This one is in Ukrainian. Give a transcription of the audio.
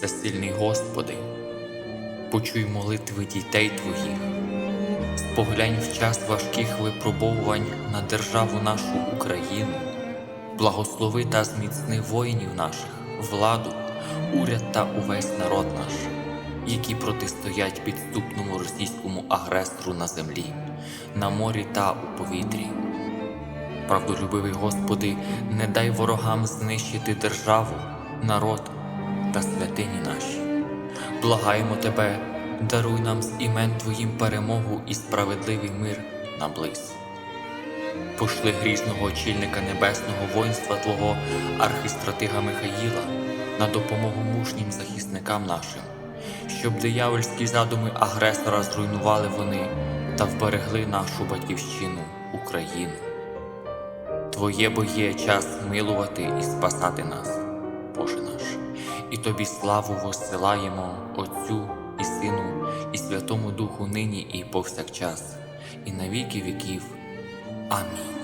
Всесильний Господи, почуй молитви дітей Твоїх, споглянь в час важких випробовувань на державу нашу Україну, благослови та зміцни воїнів наших, владу, уряд та увесь народ наш, які протистоять підступному російському агресору на землі, на морі та у повітрі. Правдолюбивий Господи, не дай ворогам знищити державу, народ та святині наші. Благаємо Тебе, даруй нам з імен Твоїм перемогу і справедливий мир на близь. Пошли грізного очільника небесного воїнства Твого архістратига Михаїла на допомогу мужнім захисникам нашим, щоб диявольські задуми агресора зруйнували вони та вберегли нашу батьківщину Україну. Твоє бо є час милувати і спасати нас, Боже наш, і Тобі славу воссилаємо Отцю і Сину, і Святому Духу нині і повсякчас, і на віки віків. Амінь.